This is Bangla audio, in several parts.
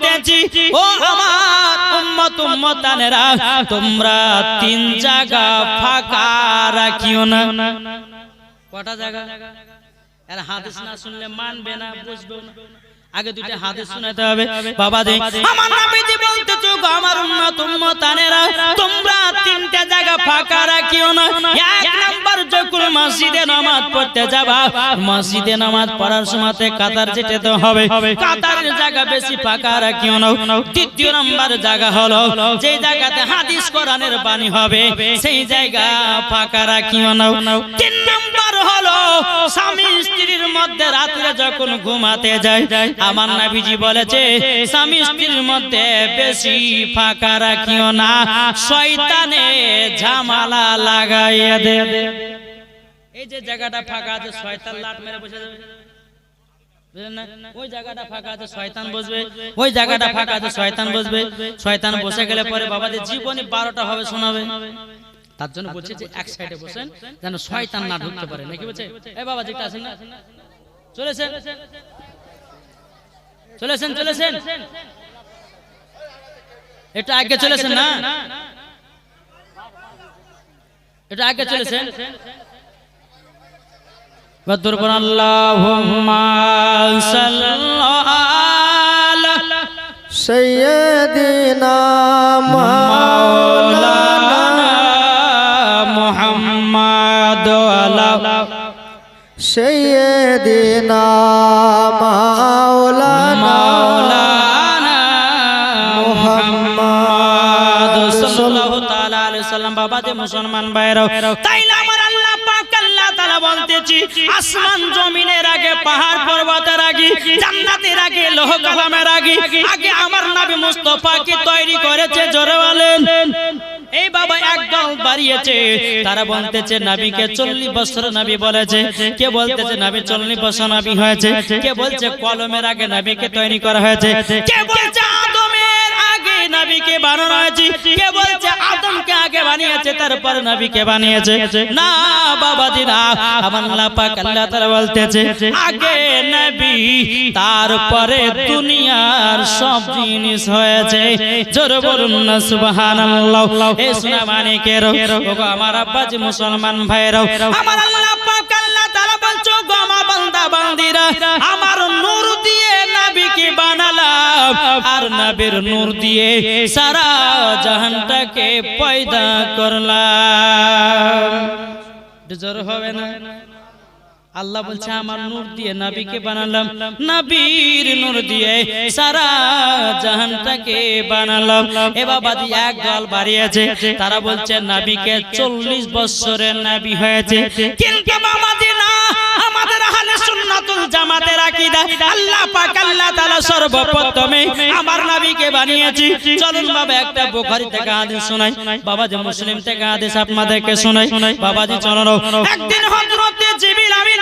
বলতেছি, ও আমার উম্মত উম্মতানেরা, তোমরা তিন জায়গা ফাঁকা রাখিও না। কটা জায়গা? এর হাদিস না শুনলে মানবে না, বুঝবে না। আগে দুইটা হাদিস শোনাতে হবে। বাবা দে আমার নবীজি বলতেছো গো আমার উম্মত উম্মতানেরা তোমরা তিনটা জায়গা ফাঁকা রাখিও না। এক নাম্বার যখন মসজিদে নামাজ পড়তে যাবা। মসজিদে নামাজ পড়ার সময়তে কাতার যেতে হবে। কাতারের জায়গা বেশি ফাঁকা রাখিও না। দ্বিতীয় নাম্বার জায়গা হলো যে জায়গাতে হাদিস কোরআনের বাণী হবে সেই জায়গা ফাঁকা রাখিও না। তিন নাম্বার হলো স্বামী স্ত্রীর মধ্যে রাত্রে যখন ঘুমাতে যায় আমার নাবিজি বলেছে স্বামী স্ত্রীর মধ্যে বেশি ফাঁকা রাখিও না শয়তানে ঝামালা লাগাইয়া দে। এই যে জায়গাটা ফাঁকা আছে শয়তান লাট মেরে বসে যাবে। ওই জায়গাটা ফাঁকা আছে শয়তান বসবে। ওই জায়গাটা ফাঁকা আছে শয়তান বসবে। শয়তান বসে গেলে পরে বাবাদের জীবনে বারোটা হবে শোনাবে। তার জন্য বলছে যে এক সাইডে বসেন যেন শয়তান না ঢুকতে পারে। নাকি বলছে? এই বাবা যেটা আছেন না? চলেছেন চলেছেন চলেছেন। এটা আগে চলেছেন না? এটা আগে চলেছেন? বদর কোন আল্লাহুম্মা সাল্লাল্লাহু সৈয়দিনা মাওলানা মুহাম্মদ আলা সৈয়দিনা মাওলানা মাওলানা মুহাম্মদ সাল্লাল্লাহু তাআলা আলাইহি সাল্লাম বাবা যে মুসলমান তাইলে আমার আল্লাহ পাক আল্লাহ তাআলা বলতেছি আসমান জমিনের আগে পাহাড় পর্বতের আগে জান্নাতের আগে লোহ কলমের আগে আগে আমার নবী মুস্তাফা কি তৈরি করেছে জোরে বলেন। বাবা একদল বাড়িয়েছে। তারা বলতেছে নাবিকে চল্লিশ বছর নাবি বলেছে। কে বলতেছে নাবি চল্লিশ বছর নাবি হয়েছে। কে বলছে কলমের আগে নাবিকে তৈরি করা হয়েছে। কে বলছে বানানো হয়েছে। কে বলছে, আদমকে আগে বানিয়েছে, তারপর নবীকে বানিয়েছে। না বাবা দিনা আমার আল্লাহ তাআলা বলতেছে, আগে নবী, তারপরে দুনিয়ার সব জিনিস হয়েছে। জোর বলুন না, সুবহানাল্লাহ। এ সোনা মানিকের, ওগো আমার আব্বাজি মুসলমান ভাইরাও আমার আল্লাহ পাক দিয়ে আর নবীর নূর দিয়ে সারা জাহানটাকে পয়দা করলাম। হবে না। আল্লাহ বলছে, আমার নূর দিয়ে নবীকে বানালাম। নবীর নূর দিয়ে সারা জাহানটাকে বানালাম। এ বাবা দিয়ে এক দল বাড়িয়েছে। তারা বলছে, নবীকে চল্লিশ বছরের নাবি হয়েছে। কিন্তু বাবাজি না। আমাদের আহলে সুন্নাতুল জামাতের আকীদা আল্লাহ পাক আল্লাহ তাআলা সর্বপ্রথমে আমার নবীকে বানিয়েছি। চলুন বাবা, একটা বুখারী থেকে হাদিস শোনাই। বাবা যে মুসলিম থেকে হাদিস আপনাদেরকে শোনাই। বাবাজি, চলুন। একদিন হযরতে জিবরিল আমিন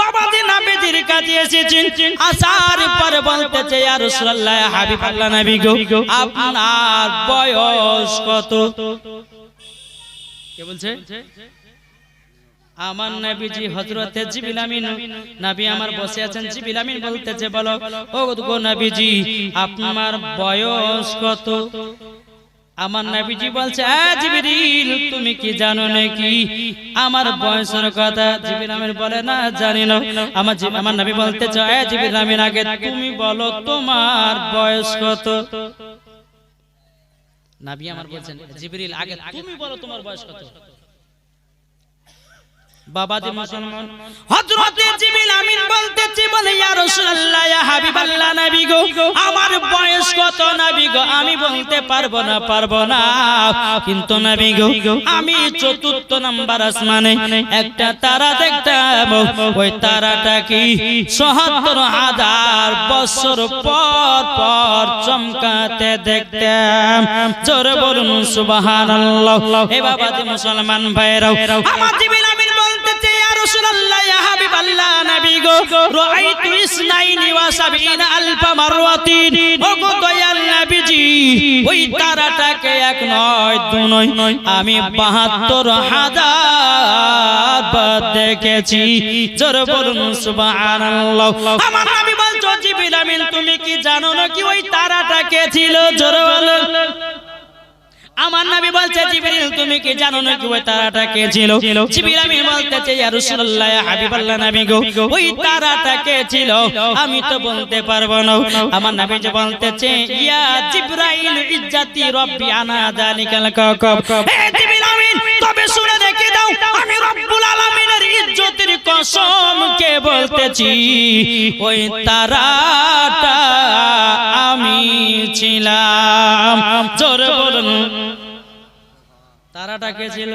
বাবাজি নবীজির কাছে এসেছেন। আসার পর বলতেছে, ইয়া রাসূলুল্লাহ হাবিবাল্লাহ নবী গো, আপনার বয়স কত? কে বলছে? আমার নবীজি হযরতে জিবরিল আমিন নবী আমার বসে আছেন জিবরিল আমিন বলতেছে বলো ও গো নবীজি আপনার বয়স কত? আমার নবীজি বলছে আ জিবরিল তুমি কি জানো নাকি? আমার বয়সের কথা জিবরিল আমিন বলে না জানি না। আমার জি- আমার নবী বলতে চায় জিবরিল আমিন আগে তুমি বলো তোমার বয়স কত? নবী আমার বলছেন জিবরিল আগে তুমি বলো তোমার বয়স কত? বাবাজি মুসলমান হযরতে জিবরিল আমিন বলতেছি বলে ইয়া রাসূলুল্লাহ ইয়া হাবিবাল্লাহ নবী গো আমার বয়স কত নবী গো আমি বলতে পারব না পারব না কিন্তু নবী গো আমি চতুর্থ নাম্বার আসমানে একটা তারা দেখতাম ওই তারাটা কি ৭৭ হাজার বছর পর পর চমকাতে দেখতাম জোরে বলুন সুবহানাল্লাহ এ বাবাজি মুসলমান ভাইরাও আমার জিবরিল হাবিবাল্লাহ নবী গো, রাআইতু ইসনাইনি ওয়া সাবিনা আলফা মারওয়াতিন ও গো দয়াল নবীজি, ওই তারাটাকে এক নয়, দু নয়, আমি 72 হাজার বার দেখেছি। জোরে বলুন সুবহানাল্লাহ। আমার নবী বলছে জিবিল আমিন, তুমি কি জানো না কি ওই তারাটা কে ছিল? জোরে বলো আমার নবী বলছে তুমি কি জানো না কি ওই তারাটা কে ছিল? জিবরিল আমি বলতেছে, ইয়া রাসূলুল্লাহ, হাবিবাল্লাহ নবী গো, ওই তারাটা কে ছিল? আমি তো বলতে পারব না। আমার নবী যে বলতেছে, ইয়া জিবরাইল ইজ্জাতি রব্বি আনা যালিকাল কাকাব। হে জিবরিল আমিন, তবে শুনে রেখে দাও, আমি রব্বুল আলামিনের ইজ্জতের কসম কে বলতেছি? ওই তারাটা আমি ছিলাম। জোরে বলুন তারাটা কে ছিল?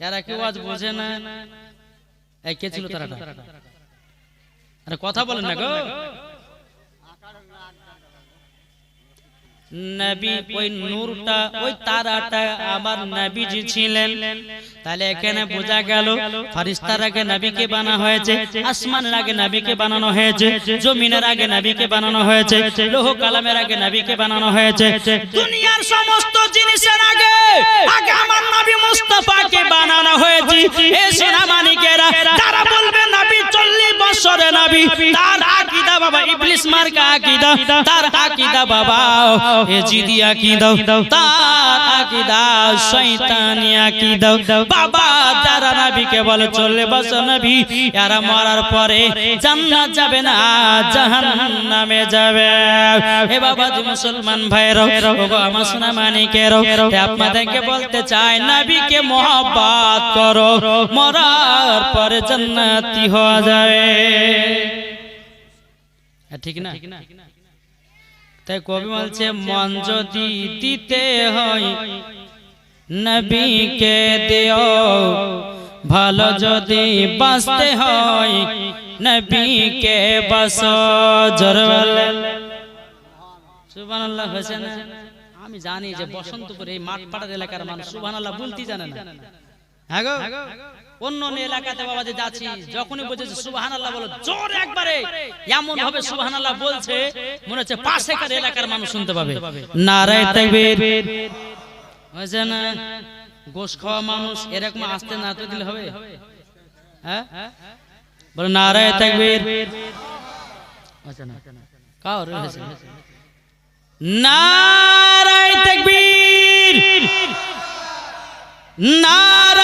এরা কেউ আজ বোঝে না। কে ছিল তারাটা? আরে কথা বলেন না গো। নবী, ওই নূরটা, ওই তারাটা আমার নবীজি ছিলেন। তাহলে এখানে বোঝা গেল ফারিস্তার আগে নবীকে বানা হয়েছে, আসমানের আগে নবীকে বানানো হয়েছে, জমিনের আগে নবীকে বানানো হয়েছে কালামের আগে নবীকে বানানো হয়েছে। দুনিয়ার সমস্ত জিনিসের আগে আগে আমার নবী মুস্তাফাকে বানানো হয়েছে। এ সোনা মানিকেরা তারা বলবে, নবী 40 বছরে নবী, তার আকীদা বাবা, ইবলিস তার বাবা তার শয়তানি বাবা, যারা বলে চললে বছর নবী, এরা মরার পরে জান্নাত যাবে না, জাহান্নামে যাবে। হে বাবা যে মুসলমান ভাইরা আমার সোনা মানিকের আপনাদেরকে বলতে চাই করো, মরার পরে জান্নাতি হওয়া যাবে। ঠিক না? তাই কবি বলছে মন যদি দিতে হয় নবীকে দিও। ভালো যদি বাঁচতে হয় নবীকে বাস জরওয়ালে সুবহানাল্লাহ হয়েছে না? আমি জানি যে বসন্তপুর এই মাঠ পাড়ার এলাকার মানুষ সুবহানাল্লাহ বলতে জানে না। হ্যাঁ গো। অন্য অন্য এলাকাতে বাবা যে যাচ্ছি যখনই বলছে সুবহানাল্লাহ বলো জোর একবারে এমন ভাবে সুবহানাল্লাহ বলছে মনে হচ্ছে পাশেকার এলাকার মানুষ শুনতে পাবে। নারায় হয়েছে না গোশ খাওয়া মানুষ এরকম আসতে না তো দিলে হবে। হ্যাঁ? বলো নারায় তাকবীর। আচ্ছা না। কার হয়েছে? নারায় তাকবীর। নারায়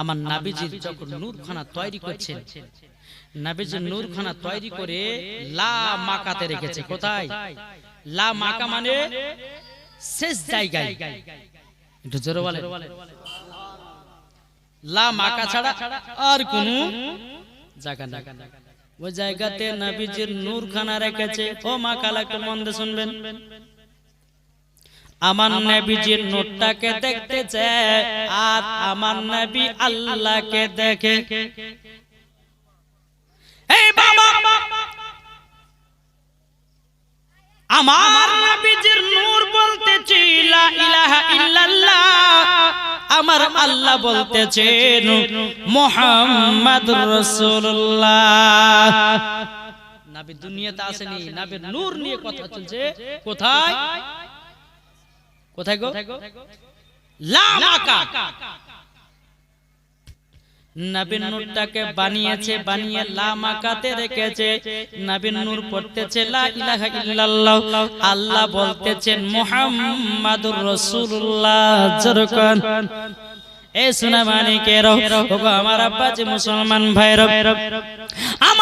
আমার নাবিজির যখন নূরখানা তৈরি করছেন নাবিজির নূরখানা তৈরি করে লা মাকাতে রেখেছে। কোথায়? লা মাকা মানে শেষ জায়গায়। একটু জোরে বলে লা মাকা ছাড়া আর কোন জায়গা নেই। ওই জায়গাতে নবীজির নূরখানা রেখেছে। ও মা কালা একটু মন শুনবেন। আমার নবীজির নূরটাকে দেখতে চায় আর আমার নবী আল্লাহকে দেখে। এই বাবা! আমার নবীজির নূর বলতেছি লা ইলাহা ইল্লাল্লাহ। আমার আল্লাহ বলতেছেন মুহাম্মাদুর রাসূলুল্লাহ। নবী দুনিয়াতে আসেনি নবীর নূর নিয়ে কথা চলছে। কোথায়? কোথায় গো? নবীন নূরটাকে বানিয়েছে বানিয়ে রেখেছে। নবীন নূর পড়তেছে লা ইলাহা ইল্লাল্লাহ। আল্লাহ বলতেছেন মুহাম্মাদুর রাসূলুল্লাহ। জরকান এ সোনা মানিকের আমার আব্বাজি মুসলমান ভাইরা আমার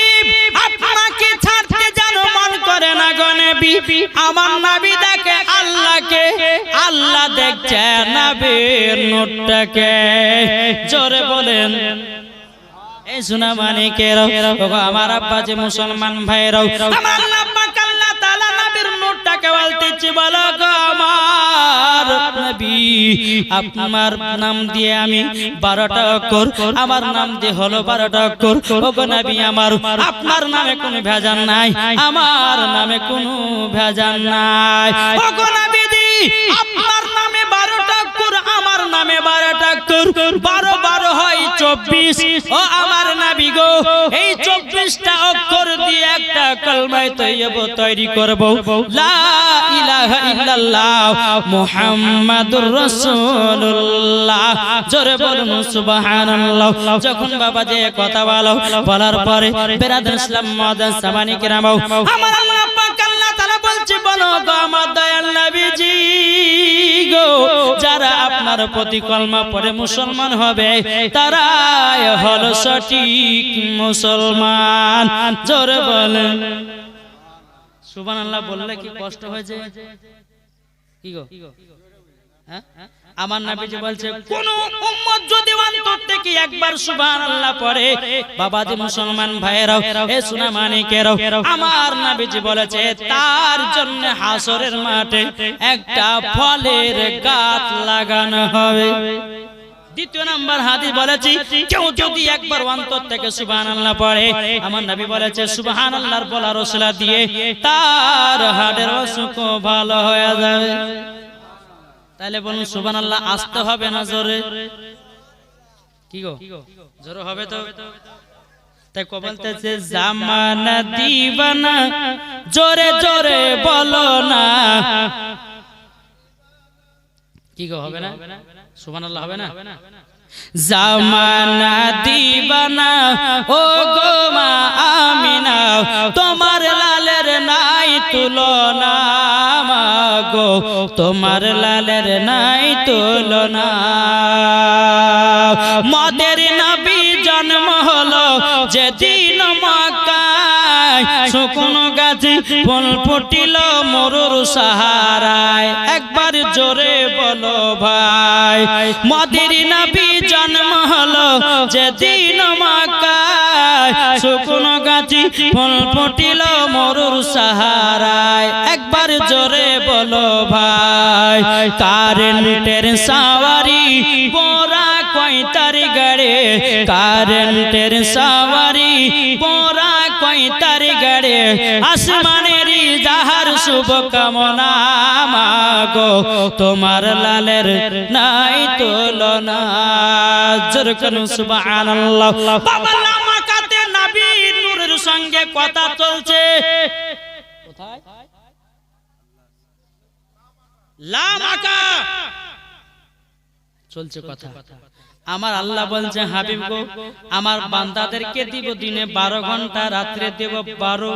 মন করে না গো নবী। আমার নবী দেখে আল্লাহকে, আল্লাহ দেখছে নবীর নোটটাকে জোরে বলেন। এই কে মানিকের আমার আব্বা যে মুসলমান ভাইরাও আমার তাআলা নোটটাকে বলতেছি, বলো গো আমার নবী, আপনার নাম দিয়ে আমি বারোটা অক্ষর, আমার নাম দিয়ে হলো বারোটা অক্ষর। ও গো নবী আমার, আপনার নামে কোনো ভেজান নাই, আমার নামে কোনো ভেজান নাই। ও গো নবীজি, আপনার নামে বারোটা বারো বারো হয় চব্বিশ। ও আমার নাবি গো, এই চব্বিশটা অক্ষর দিয়ে একটা কলমায় তৈব তৈরি করব। লা ইলাহা জোরে বলুন, সুবহানাল্লাহ। যখন বাবা যে কথা বলো, বলার পরে বেরাদার ইসলাম সামানি আমার আল্লাহ বলো গো আমার দয়াল নবীজি গো যারা আপনার প্রতি কলমা পড়ে মুসলমান হবে তারাই হল সঠিক মুসলমান। জোরে বলেন। সুবহানাল্লাহ বললে কি কষ্ট হয়েছে? কি গো? হ্যাঁ? আমার নবীজি বলছে কোন উম্মত যদি অন্তর থেকে একবার সুবহানাল্লাহ পড়ে বাবাজি মুসলমান ভাইরাও এ সোনা মানিকেরাও আমার নবীজি বলেছে তার জন্য হাসরের মাঠে একটা ফলের গাছ লাগানো হবে। দ্বিতীয় নাম্বার হাদিস বলেছি কেউ যদি একবার অন্তর থেকে সুবহানাল্লাহ পড়ে আমার নবী বলেছে সুবহানাল্লাহর বলা রসলা দিয়ে তার হাড়ের অসুখ ভালো হয়ে যাবে। তাহলে বলুন সুবহানাল্লাহ আসতে হবে না জোরে? কি গো? জোরে হবে তো? তাই কো বলতেছে জামানা দিবানা জোরে জোরে বলো না। কি গো হবে না? সুবহানাল্লাহ হবে না? জামানা দিবানা ও গো মা আমিনা তোমার লালের নাই তুলনা। তোমার লালের নাই তুলনা। মদের নবী জন্ম হলো যেদিন মক্কায়। শুকনো গাছে ফুল ফুটিল মরুর সাহারায়। একবার জোরে বলো ভাই, মদের নবী জন্ম হলো যেদিন মক্কায় শুকনো গাছে ফুল ফুটিল মরুর সাহারায়। একবার জোরে বলো ভাই কারেন্টের সাওয়ারি? পোরা কয়তার গাড়ে কারেন্টের সাওয়ারি? পোরা কয়তার গাড়ে আসমানেরই যাহার শুভ কামনা মাগো, তোমার লালের নাই তুলনা। জোরকান সুবহানাল্লাহ। বাবা সঙ্গে কথা চলছে। চলছে কথা। আমার আল্লাহ বলছে, হাবিব গো, আমার বান্দাদেরকে দিব দিনে বারো ঘণ্টা, রাত্রে দেব বারো।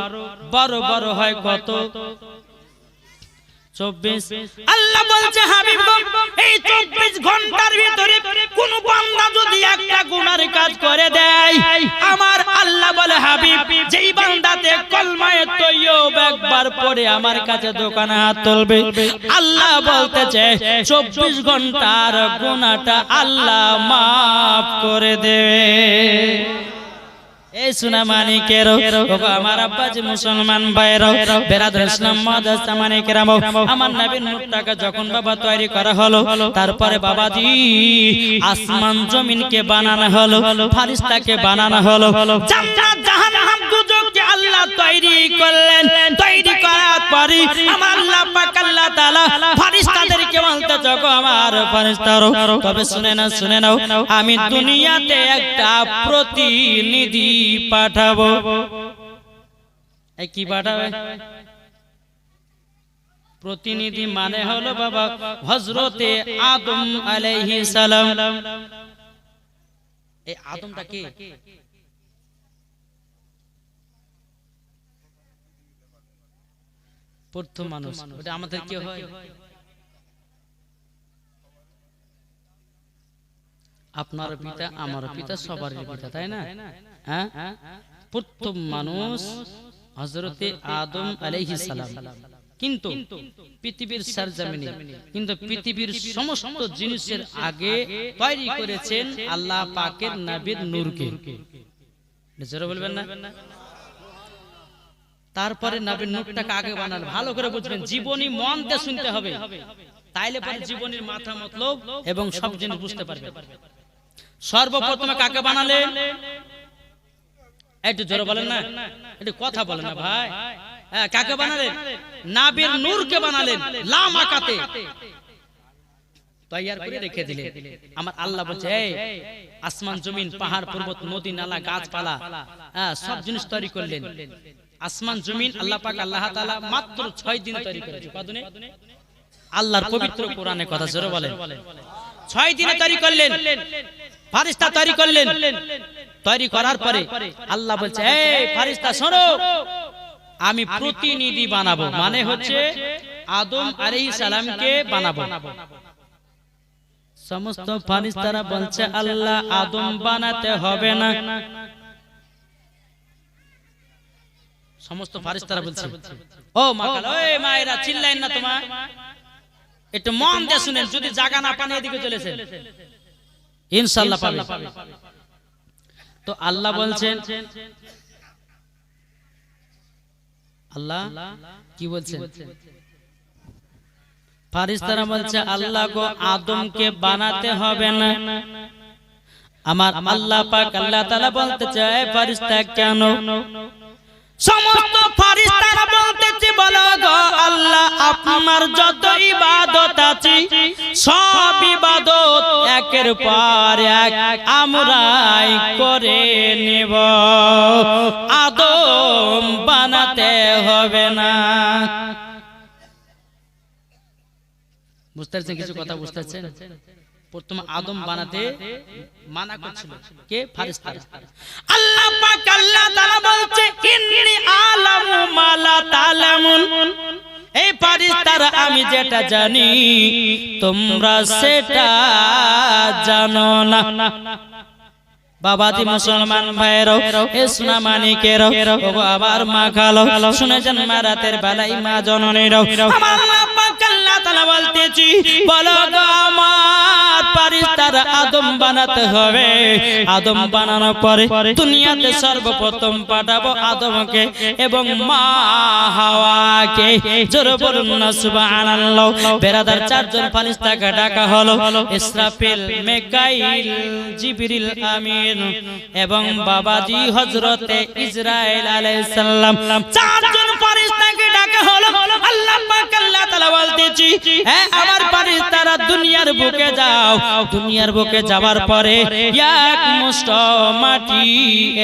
বারো বারো হয় কত? আল্লাহ বলছে, হাবিব এই চব্বিশ ঘণ্টার ভিতরে কোন বান্দা যদি একটা কাজ করে দেয়, আমার আল্লাহ বলে, হাবিব, যেই আমার কাছে দোকানে হাত তুলবে। আল্লাহ বলতেছে, চব্বিশ ঘণ্টার গুনাহটা আল্লাহ মাফ করে দেবে। আমার মুসলমান আমার নবীর নূরটাকে যখন বাবা তৈরি করা হলো, তারপরে আসমান বানানো হলো বানানো হলো আল্লাহ তৈরি করলেন তৈরি করার পরে আমার আল্লাহ পাক আল্লাহ তাআলা ফারিস্তাদেরকে বলতে যখন আমার ফারিস্তারও তবে শুনে না শুনে নাও আমি দুনিয়াতে একটা প্রতিনিধি পাঠাবো। এই কি পাঠাবে? প্রতিনিধি মানে হলো বাবা হজরতে আদম আলাইহিস সালাম। এই আদমটা কে? প্রথম মানুষ। ওটা আমাদের কি হয়? আপনার পিতা আমার পিতা সবার পিতা তাই না? হ্যাঁ? প্রথম মানুষ হজরতে আদম আলাইহিস সালাম। কিন্তু পৃথিবীর সারজামিনে। কিন্তু পৃথিবীর সমস্ত জিনিসের আগে তৈরি করেছেন আল্লাহ পাকের নাবির নূরকে। জোরে বলবেন না? তারপরে নাবির নূরটাকে আগে বানান ভালো করে বুঝবেন জীবনী মন দিয়ে শুনতে হবে। তাইলে পরে জীবনের মাথা মতলব এবং সব জিনিস বুঝতে পারবে সর্বপ্রথমে কাকে বানালে? একটু জোরে বলেন না। একটু কথা বলেন না ভাই। হ্যাঁ, কাকে বানালেন নাবির নূরকে বানালেন। লাম আকাতে তৈয়ার করে রেখে দিলেন। আমার আল্লাহ বলছে এই আসমান জমিন পাহাড় পর্বত নদী নালা গাছপালা। হ্যাঁ, সব জিনিস তৈরি করলেন। আসমান জমিন আল্লাহ পাক আল্লাহ তাআলা মাত্র 6 দিন তৈরি করেছে। কতদিনে আল্লাহর পবিত্র কোরআনে কথা জোরে বলেন। 6 দিনে তৈরি করলেন। ফারিস্তা তৈরি করলেন। তৈরি করার পরে আল্লাহ বলছে এই ফারিস্তা শোনো আমি প্রতিনিধি বানাবো। মানে হচ্ছে আদম আলাইহিস সালামকে বানাবো। সমস্ত ফারিস্তারা বলছে আল্লাহ আদম বানাতে হবে না। সমস্ত ফারিস্তারা বলছে। ও মাকাল ওই মায়েরা চিল্লাইন না তোমার একটু মন দিয়ে শুনেন যদি জায়গা না পান এদিকে চলেছে ইনশাআল্লাহ পাবে। তো আল্লাহ বলছেন আল্লাহ কি বলছেন? ফারিস্তারা বলছে আল্লাহ গো আদমকে বানাতে হবে না। আমার আল্লাহ পাক আল্লাহ তাআলা বলতে চায় ফারিস্তা কেন? সমস্ত ফারিস্তারা বলতেছে, বলো গো আল্লাহ, আপনার যত ইবাদত আছে, সব ইবাদত একের পর এক আমরাই করে নেব। আদম বানাতে হবে না। বুঝতে পারছেন কিছু কথা বুঝতে পারছেন? প্রথম আদম বানাতে মানা করছিল। কে? ফারিস্তা আল্লাহ পাক আল্লাহ তাআলা বলছে যেটা জানি, তোমরা সেটা জানো না। বাবাজি মুসলমান ভাইয়েরও ইসলাম মানিকেরও ও আবার মা খালো। শুনেছেন মা রাতের বেলায় মা জননীরও। আমার তাআলা বলতেছি, বলো গো আমার আদম বানাতে হবে। আদম বানানোর পরে দুনিয়াতে সর্বপ্রথম পাঠাবো আদমকে এবং মা হাওয়াকে। জোরে বলুন না, সুবহানাল্লাহ। বেরাদার চারজন ডাকা হলো, ইসরাফিল, মেকাইল, জিবরিল, আমিন এবং বাবাজি হযরতে ইসরাইল আলাইহিস সালাম। চারজন ডাকা হলো, আল্লাহ পাক আল্লাহ তাআলা বলতেছি আমার ফারিস্তারা দুনিয়ার বুকে যাও। দুনিয়ার বুকে যাওয়ার পরে এক মুষ্ট মাটি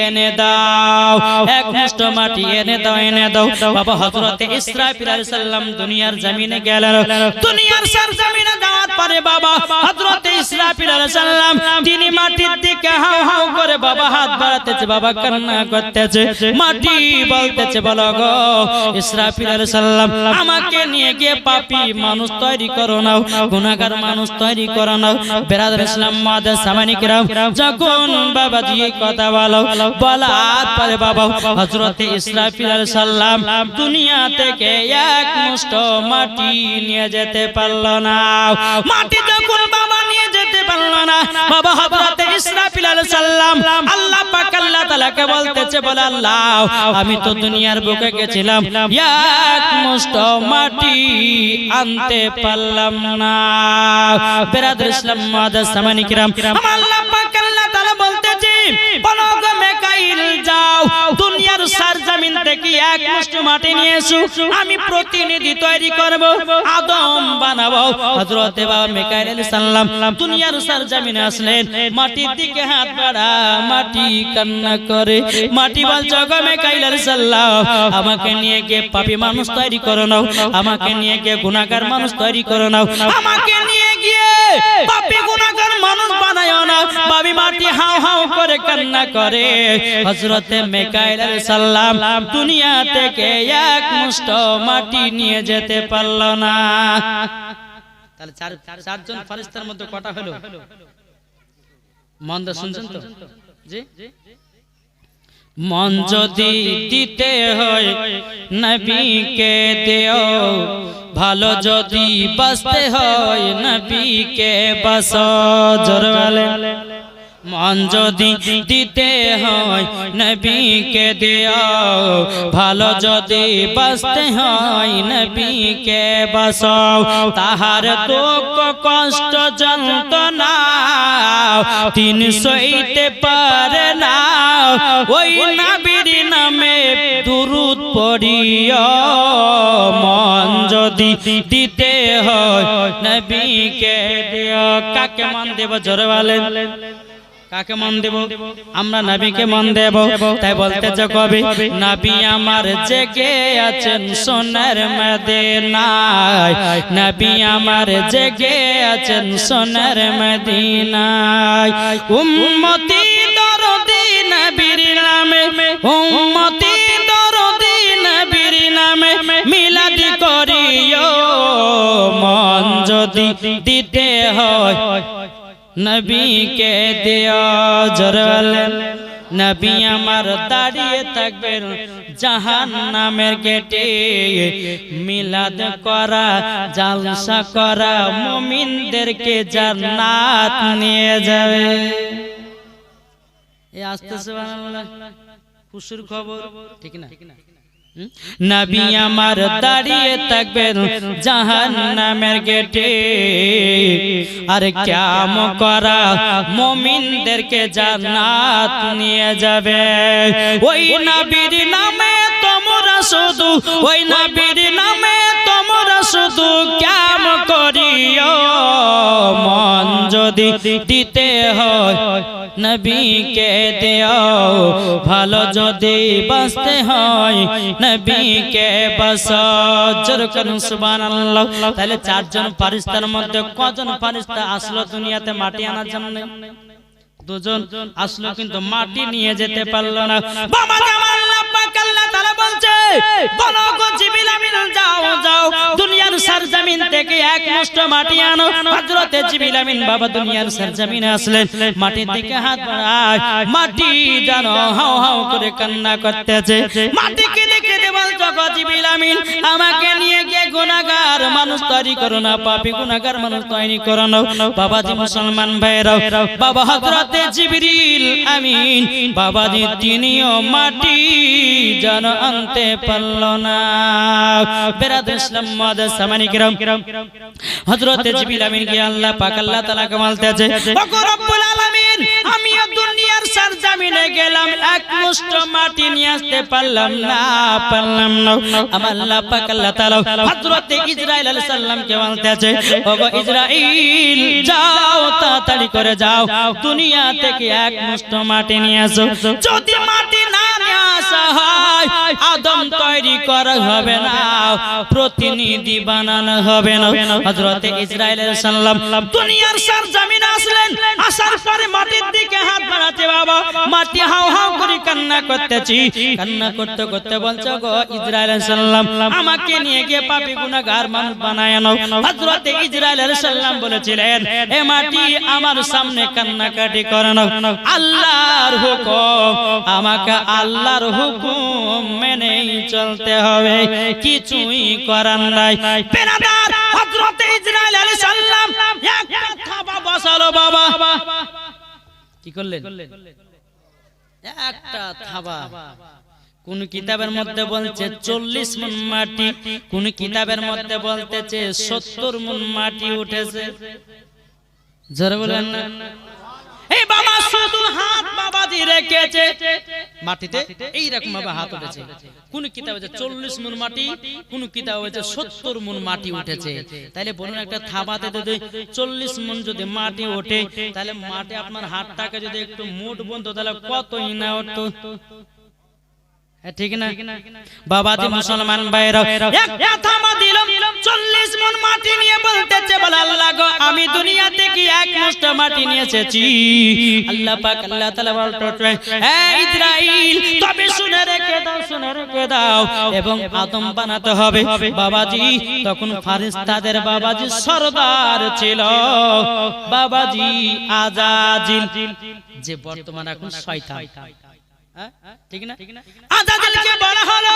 এনে দাও। এক মুষ্ট মাটি এনে দাও এনে দাও। বাবা হযরতে ইসরাফিল আলাইহিস সালাম দুনিয়ার জমিনে গেলেন। দুনিয়ার সর জমিনে যাওয়ার পরে বাবা হযরতে ইসরাফিল আলাইহিস সালাম তিনি মাটির দিকে হাউ হাউ করে বাবা হাত বাড়াতেছে, বাবা কান্না করতেছে। মাটি বলতেছে, বলো গো ইসরাফিল আলাইহিস সালাম, আমাকে নিয়ে গিয়ে পাপী মানুষ তৈরি করো নাও গুনাহগার মানুষ তৈরি করো নাও। বেরাদার ইসলাম মাদের সামানি কিরাম যখন বাবা দিয়ে কথা বলো বলার পরে বাবা হযরতে ইসরাফিল সালাম দুনিয়া থেকে এক মুষ্ট মাটি নিয়ে যেতে পারল না। মাটি যখন বাবা নিয়ে যেতে পারল না, বাবা হযরতে ইসরাফিল সালাম আল্লাহ পাক আল্লাহ তাআলাকে বলতেছে, বলে আল্লাহ, আমি তো দুনিয়ার বুকে গেছিলাম। এক মুষ্ট মাটি আনতে পারলাম না। বেরাদার ইসলাম মাদার সামানিকরাম আল্লাহ পাক আল্লাহ তাআলা বলতেছে, বলো মেকাইল যাও, দুনিয়ার সার জমিন থেকে এক মুষ্ট মাটি নিয়ে এসো, আমি প্রতিনিধি তৈরি করব, আদম বানাবো। হযরতে বাবা মেকাইল সালাম দুনিয়ার সারজমিনে আসলেন, মাটির দিকে হাত বাড়া, মাটি কান্না করে, মাটি বলছে গো মেকাইল সালাম, আমাকে নিয়ে গিয়ে পাপী মানুষ তৈরি করো নাও, আমাকে নিয়ে গিয়ে গুনাহগার মানুষ তৈরি করো নাও, আমাকে নিয়ে গিয়ে পাপী গুনাহগার মানুষ বানায়ো না বাবি মাটি হাউ হাউ করে কান্না করে। হযরতে মেকাইল সালাম দুনিয়া থেকে এক মুষ্ট মাটি নিয়ে যেতে পারল না। তাহলে চার চারজন ফারিস্তার মধ্যে কটা হলো? মন্দ শুনছেন তো? জি? মন যদি দিতে হয় নবীকে দেও। ভালো যদি বাঁচতে হয় নবীকে বাস জোরওয়ালে মন যদি দিতে হয়, নবীকে দেও ভালো যদি বাঁচতে হয়, নবীকে বাসাও তাহার দুঃখ, কষ্ট, যন্ত্রণা তিন সইতে পারে না। ওই নবীর নামে দুরুদ পড়িও। মন যদি দিতে হয়, নবীকে দিও কাকে মন দেব জোরে বলেন? কাকে মন দেব? আমরা নবীকে মন দেব। তাই বলতে যে কবি নবী আমার জেগে আছেন সোনার মদিনায়। নবী আমার জেগে আছেন সোনার মদিনায়। উম্মতি দরদি নবীর নামে উম্মতি দরদি নবীর নামে মিলাদ করিও। মন যদি দিতে হয় নবীকে দেয়া জরল। নবী আমার দাঁড়িয়ে থাকবেন জাহান নামের গেটে। মিলাদ করা, জালসা করা মুমিনদেরকে জান্নাত নিয়ে যাবে। এই আস্তে খুশির খবর, ঠিক না? নবী আমার দাঁড়িয়ে থাকবেন জাহান নামের গেটে। আর ক্যাম করা মমিনদেরকে জান্নাত নিয়ে যাবে। ওই নবীর নামে তোমরা শুধু ওই নবীর নামে তোমরা শুধু ক্যাম করিও। মন যদি দিতে হয়। নবীকে দেও। ভালো যদি বাঁচতে হয়, নবীকে বাস জোর করুন তাহলে চারজন ফারিস্তার মধ্যে কজন ফারিস্তা আসলো দুনিয়াতে মাটি আনার জন্য? দুজন আসলো কিন্তু মাটি নিয়ে যেতে পারল না। বলো গো জিবরিল আমিন, যাও যাও, দুনিয়ার থেকে এক মুষ্ট মাটি আনো। হযরতে জিবিল আমিন বাবা দুনিয়ার সরজমিনে আসলেন। মাটির দিকে হাত বাড়ায়, মাটি জানো হাও হাও করে কান্না করতেছে। আমাকে নিয়ে গিয়ে মানুষ তৈরি করো না মানুষ তৈরি করো না। মুসলমান বাবা হযরতে জিবরিল আমিন, বাবাজি তিনিও মাটি আনতে না। বেরাদ ইসলাম মাদ সামানি কিরাম হযরতে জিবরিল আমিন আল্লাহ পাক, আল্লাহ তাআলা কামালতেছে ওগো রব্বুল আলামিন আমি দুনিয়ার সরজমিনে গেলাম। এক মুষ্ট মাটি নিয়ে আসতে পারলাম না পারলাম না। আমার আল্লাহ পাক আল্লাহ তাআলা হযরতে ইসরাইল আলাইহিস সালাম কে বলতেছে ওগো ইসরাইল যাও, তাড়াতাড়ি করে যাও। দুনিয়া থেকে এক মুষ্ট মাটি নিয়ে আসো। যদি মাটি না নিয়ে আসা হয় তৈরি করা হবে না, প্রতিনিধি বানানো হবে না। হযরতে ইসরাইল সালাম দুনিয়ার সরজমিনে আসলেন, আসার পরে মাটির দিকে হাত বাড়াতে বাবা, মাটি হাও হাও করে কান্না করতেছি। কান্না করতে করতে বলছো গো ইসরাইল সালাম, আমাকে নিয়ে গিয়ে পাপী গুনাহগার মানুষ বানায় নাও হযরতে ইসরাইল সালাম বলেছিলেন, এ মাটি আমার সামনে কান্নাকাটি করে নাও। আল্লাহর হুকুম, আমাকে আল্লাহর হুকুম মেনেই চলতে হবে, কিছুই করার নাই। মধ্যে বলছে চল্লিশ মাটি মধ্যে বলতেছে সত্তর মাটি উঠেছে। জোরে বলেন শুধু হাত বাবা রেখেছে। মাটিতে এই রকম ভাবে হাত উঠেছে। কোন কিতাবে যে চল্লিশ মাটি কোন কিতাবে যে সত্তর মাটি উঠেছে। তাহলে বলুন একটা থাবাতে যদি মাটি ওঠে তাহলে মাটি আপনার হাতটাকে যদি একটু মুঠ বন্ধ তাহলে কত ইনা হ্যাঁ, ঠিক না? বাবাজি মুসলমান ভাইরা থামা দিলাম চল্লিশ মন মাটি নিয়ে বলতেছে বলে আল্লাহ গো আমি দুনিয়া থেকে এক মুষ্ট মাটি নিয়ে এসেছি। আল্লাহ পাক আল্লাহ তাআলা বলতে হ্যাঁ ইসরাইল তবে শুনে রেখে দাও শুনে রেখে দাও এবং আদম বানাতে হবে। বাবাজি তখন ফারিস্তাদের বাবাজি সরদার ছিল। বাবাজি আজাজিল যে বর্তমান এখন শয়তান। হ্যাঁ? ঠিক না? আজাদিলকে বলা হলো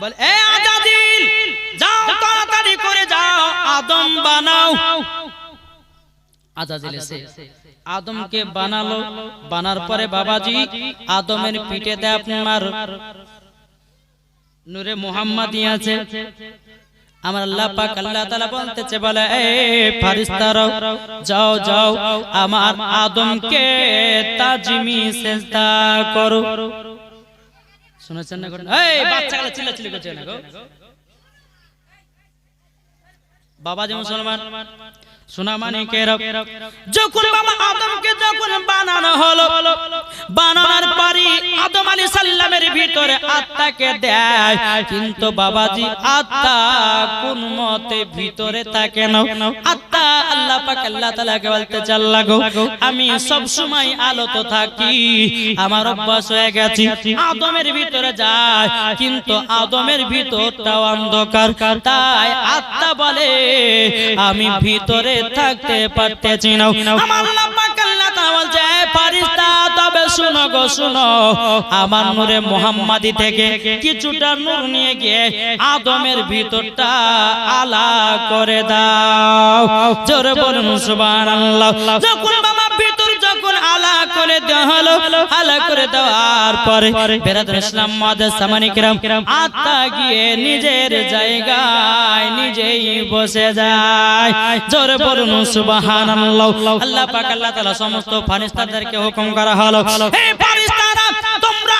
বলে এ আজাদিল যাও তাড়াতাড়ি করে যাও আদম বানাও। এসে আদমকে বানালো বানার পরে বাবাজি আদমের পিঠে দেয় আপনার নূরে মোহাম্মদ আছে। আমার আল্লাহ পাক আল্লাহ তাআলা বলতেছে বলে এ ফেরেশতারা যাও যাও আমার আদমকে তাজমি সেজদা করো। শুনেছেন না ঘটনা? এই বাচ্চাগুলো চিল্লাচিল্লি করছে না গো। বাবা যে মুসলমান। সোনা মানিকের যখন বাবা আদমকে যখন বানানো হলো বানানোর পরে আদম আলী সাল্লামের ভিতরে আত্মাকে দেয়। কিন্তু বাবাজি আত্মা কোন মতে ভিতরে থাকে না। আত্মা আল্লাহ পাক আল্লাহ তাআলাকে বলতে চাল্লা গো আমি সব সময় আলোতে থাকি আমার অভ্যাস হয়ে গেছে। আদমের ভিতরে যায় কিন্তু আদমের ভিতরটাও অন্ধকার। তাই আত্মা বলে আমি ভিতরে থাকতে পারতেছি না আমার আল্লাহ বলছে ফারিস্তা তবে শুনো গো, শুনো। আমার নূরে মুহাম্মাদি থেকে কিছুটা নূর নিয়ে গিয়ে আদমের ভিতরটা আলা করে দাও। জোরে বলুন সুবহানাল্লাহ। যখন বাবা করে দেওয়া হলো করে দেওয়ার পরে বেরাদুল ইসলাম মাদার সামানি কিরাম আত্মা গিয়ে নিজের জায়গায় নিজেই বসে যায়। জোরে বলুন, সুবহানাল্লাহ। আল্লাহ পাক, আল্লাহ তাআলা সমস্ত ফারিস্তাদেরকে হুকুম করা হলো। হে ফারিস্তারা, তোমরা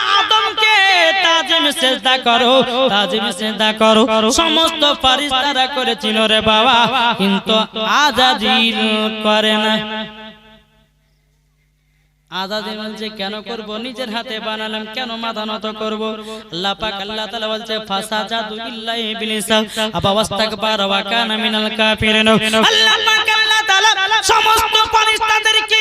তাজিম, সেজদা করো করো। সমস্ত ফারিস্তারা করেছিল রে বাবা, কিন্তু আজাজিল করে না। আজাদি বলছে কেন করব? নিজের হাতে বানালাম, কেন মাথা নত করব? আল্লাহ পাক আল্লাহ তাআলা বলছে, ফাসাজাদু ইল্লা ইবলিস আবাস্তাকবার ওয়া কানা মিনাল কাফিরিন। আল্লাহ পাক আল্লাহ তাআলা সমস্ত ফেরেশতাদেরকে